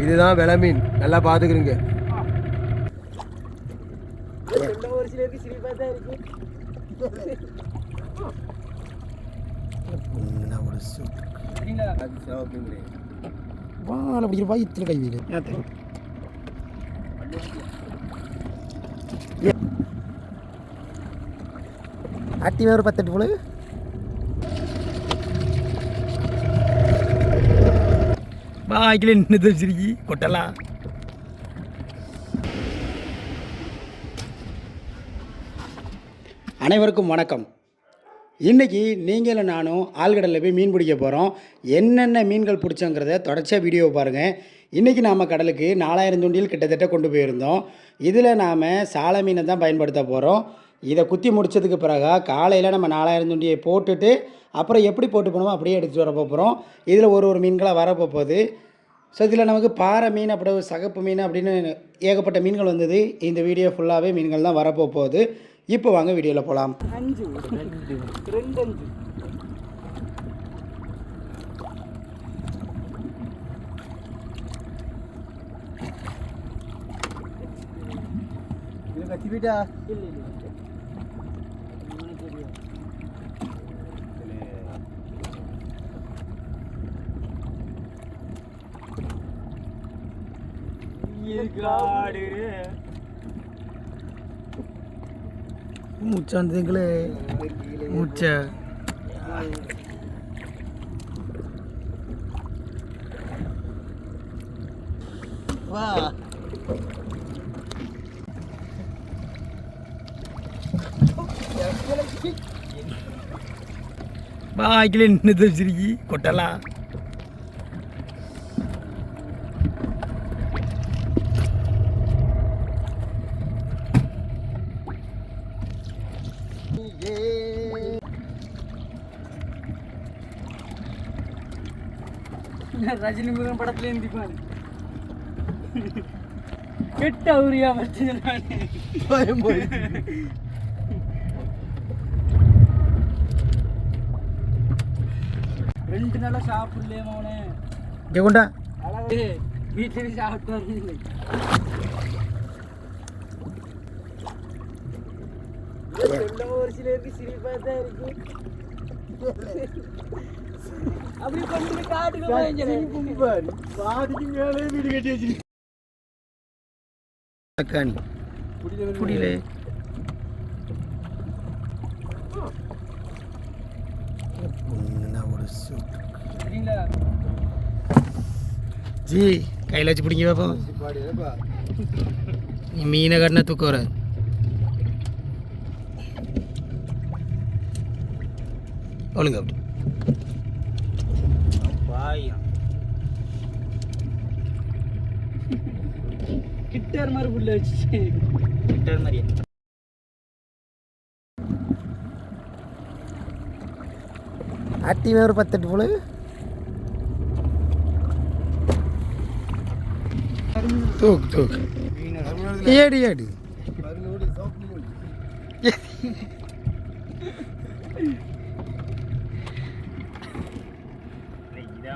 இதுதான் விலை மீன் நல்லா பார்த்துக்கிறீங்க ஒரு வாழை பிடிக்கிற வயிற்றுல கை வீடு அட்டி வேறு பத்தெட்டு போல. பாக்கில் நின்று வச்சிருக்கி கொட்டலாம் அனைவருக்கும் வணக்கம். இன்றைக்கி நீங்களும் நானும் ஆழ்கடலில் போய் மீன் பிடிக்க போகிறோம் என்னென்ன மீன்கள் பிடிச்சோங்கிறத தொடர்ச்சியாக வீடியோ பாருங்கள் இன்றைக்கி நாம் கடலுக்கு நாலாயிரம் தூண்டியில் கிட்டத்தட்ட கொண்டு போயிருந்தோம். இதில் நாம் சாலை மீனை தான் பயன்படுத்த போகிறோம் இதை குத்தி முடிச்சதுக்கு பிறகு காலையில் நம்ம நாலாயிரம் தூண்டியை போட்டுட்டு அப்புறம் எப்படி போட்டு போனோமோ அப்படியே எடுத்துகிட்டு வர போகிறோம் இதில் ஒரு ஒரு மீன்களாக வரப்போ போகுது. ஸோ இதில் நமக்கு பாறை மீன் அப்புறம் சகப்பு மீன் அப்படின்னு ஏகப்பட்ட மீன்கள் வந்தது. இந்த வீடியோ ஃபுல்லாகவே மீன்கள் தான் வரப்போ போகுது. இப்போ வாங்க வீடியோவில் போகலாம் அஞ்சு. ரெண்டு இல்லை இல்லை. முச்சாந்தீங்களே முச்ச வா. பாக்கில் நின்று வச்சிருக்கி கொட்டலாம் ரஜினி முருகன் படத்துல இருந்திப்பாரு கெட்ட உரியா வச்சு பயம் போய் ரெண்டு நாளா சாப்பிடலையே மோனே இங்கே கொண்டா. அழகு. சாப்பிட்டு வரல ஒரு சிலருக்கு சிரிப்பா தான் இருக்கு. அப்படி கொண்டு காட்டுக்கு மேலே வீடு கட்டி வச்சிருக்கேன் புடியிலே. ஜி கையில் வச்சு பிடிங்க பார்ப்போம் பாடுப்பா நீ மீனை கட்டின தூக்க வராது. ஒழுங்க அப்படி கிட்டார் மாதிரி புள்ள வச்சு கிட்டர் மாதிரியே அட்டி வேறு பத்தெட்டு போல. தூக்கு தூக்கு. ஏடி ஏடி.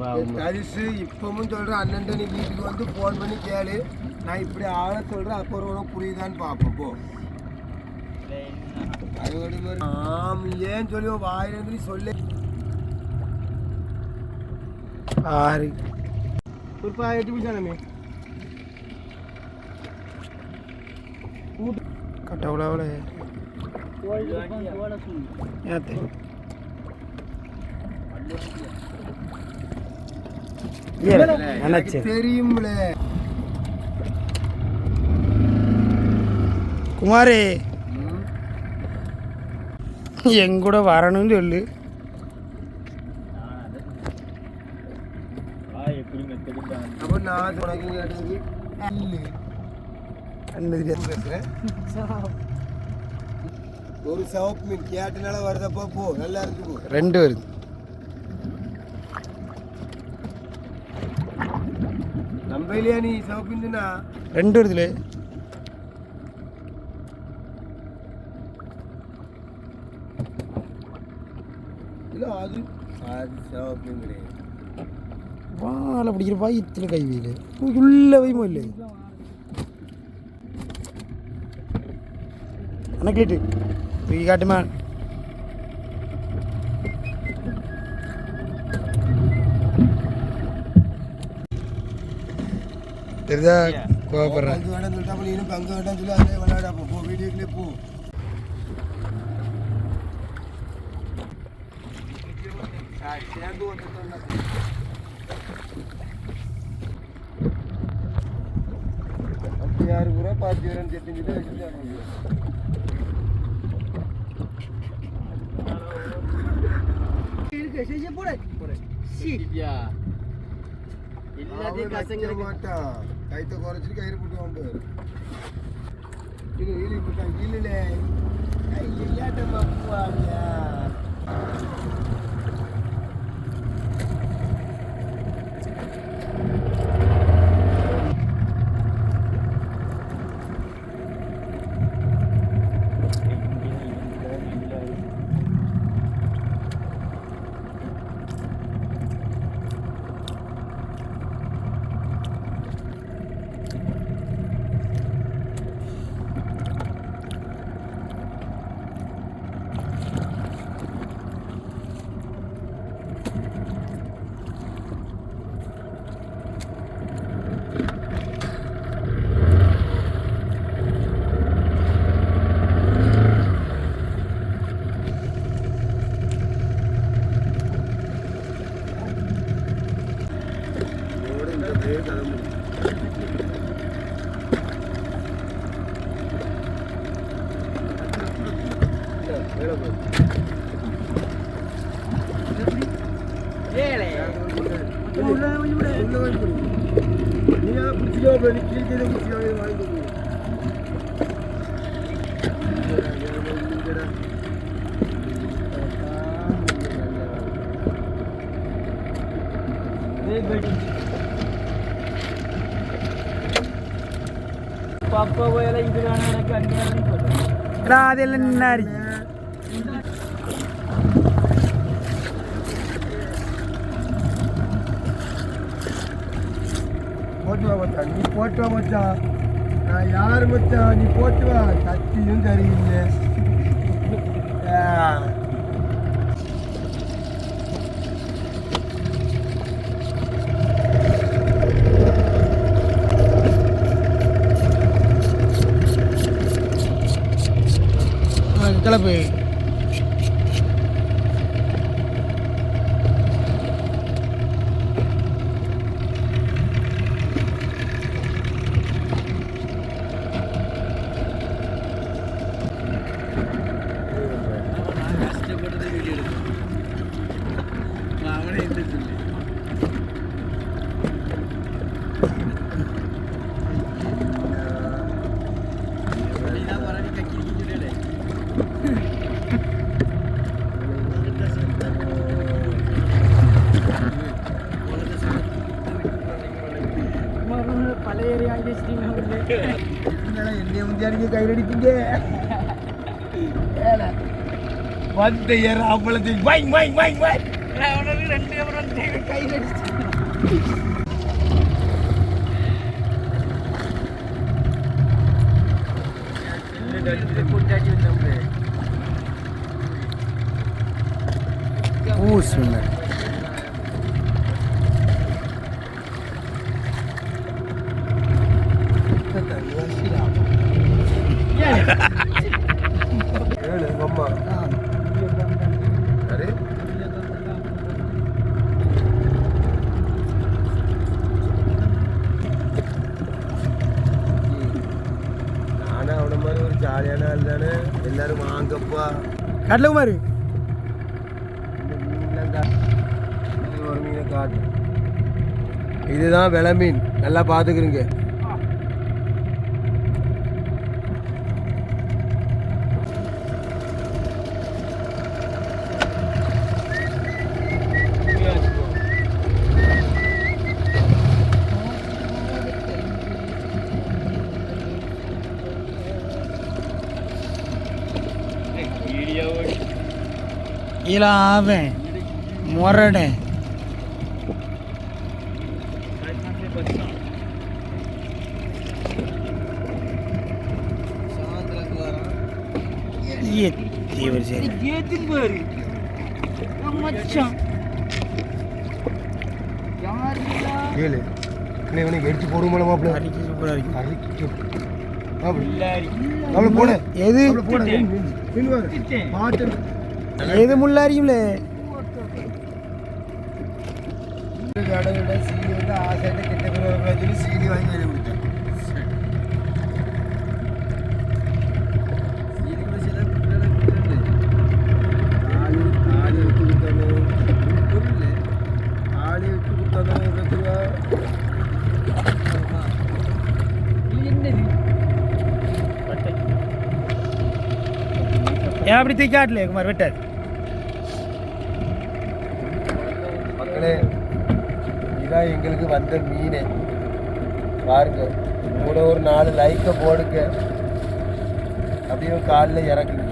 தரிசு இப்பவும் சொல்கிறேன் அண்ணன் நீ வீட்டுக்கு வந்து ஃபோன் பண்ணி கேளு. நான் இப்படி ஆள சொல்கிறேன் அப்புறம் உனக்கு புரியுதான்னு பார்ப்போம் போ. அதோட மாதிரி ஆம் ஏன் சொல்லி வாயிலிருந்து நீ சொல்லு. ஆறு. ஒரு பா எட்டு பிடிச்சானமே கட்ட. உழவுல ஏத்து நினைச்சேன் தெரியும்ல. குமாரே. என் கூட வரணும்னு சொல்லு. ஒரு சிவப்பு மீன் கேட்டனால வருதப்போ போ நல்லா இருக்கு ரெண்டு வருது. நம்ம இல்லையா நீ சிவப்பு மீன்னா ரெண்டு வருதுல இல்லை அது அது சிவப்பு மீன் கிடையாது வாழை பிடிக்கிற வயிற்றுல கை வீடு உள்ள வைமோ இல்லை அணக்கிட்டு தூக்கி காட்டுமா தெரியுதா கோவப்படுறேன் பங்கு வேண்டாம் சொல்லிட்டா அப்ப நீனும் பங்கு வேண்டாம் சொல்லி அதிலே விளையாட போ போ. வீடியோக்குள்ளே போ சேர்ந்து வந்துட்டோம்னா அப்படி யாரு கூட பாத்தி வரேன்னு செட்டிஞ்சுட்டு வச்சுட்டாங்க எல்லாத்தையும் கசங்க மாட்டான். கைத்த குறைச்சிட்டு கயிறு போட்டு வாங்க இது இலி போட்டான் இல்லைல ஐயாட்டமா Very good. அப்ப நீ கீழே கீழே எனக்கு அங்கேயாவது போட்டேன் அதெல்லாம் நின்னாரி போட்டு வா மச்சான் நீ போட்டு வா மச்சான் நான் யார் மச்சான் நீ போட்டு வா கத்தியும் தெரியல pues பழைய ஏரியா என்னடா என்னைய முந்தியாடிங்க அடிப்பீங்க ஏல வந்த ஏற அப்பளத்துக்கு வாய் வாய் வாய் வாய் அவனுக்கு ரெண்டு அப்புறம் கையில் அடிச்சு கா இது ஒரு மீனை காட்டு இதுதான் விலை மீன். நல்லா பார்த்துக்கிறீங்க ఇలా இல்லை ஆவேன் முரடு சரி கேளு இல்லை இவனுக்கு எடுத்து அப்படி அரிக்கு சூப்பரா இருக்கு அரிக்கு அப்படி எது அவள கொடுத்தேன் ஆளி ஆளி விட்டு கொடுத்தணும் ஆளி விட்டு கொடுத்தணும் இருபத்தி ரூபா ஏன் அப்படி தூக்கி காட்டல குமார் வெட்டர் இதான் எங்களுக்கு வந்த மீன். பாருங்க. கூட ஒரு நாலு லைக்கை போடுங்க. அப்படியே காலில் இறக்குங்க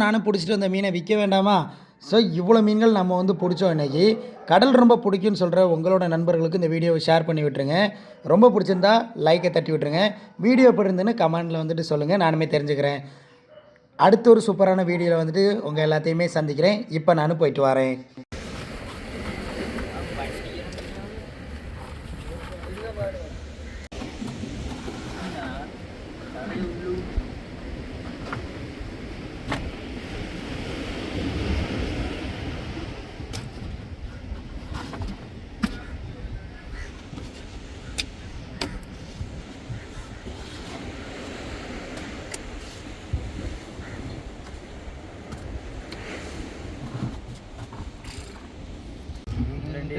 நீங்களும் நானும் பிடிச்சிட்டு வந்த மீனை விற்க வேண்டாமா? ஸோ இவ்வளோ மீன்கள் நம்ம வந்து பிடிச்சோம் இன்றைக்கி கடல் ரொம்ப பிடிக்கும்னு சொல்கிற உங்களோட நண்பர்களுக்கு இந்த வீடியோவை ஷேர் பண்ணி விட்டுருங்க. ரொம்ப பிடிச்சிருந்தா லைக்கை தட்டி விட்டுருங்க. வீடியோ எப்படி இருந்துன்னு கமெண்டில் வந்துட்டு சொல்லுங்கள் நானுமே தெரிஞ்சுக்கிறேன். அடுத்த ஒரு சூப்பரான வீடியோவில் வந்துட்டு உங்கள் எல்லாத்தையுமே சந்திக்கிறேன். இப்போ நானும் போயிட்டு வரேன்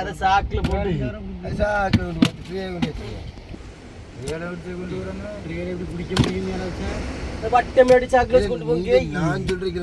அதை சாக்கில் போட்டு சாக்கு கொண்டு வந்து ஃப்ரீயாக கொண்டு வச்சுருவோம் ஏழை விட்டு கொண்டு வராங்க எப்படி பிடிக்க முடியும் வட்டம் அடிச்சு சாக்கில் கொண்டு போங்க நான் சொல்றேன்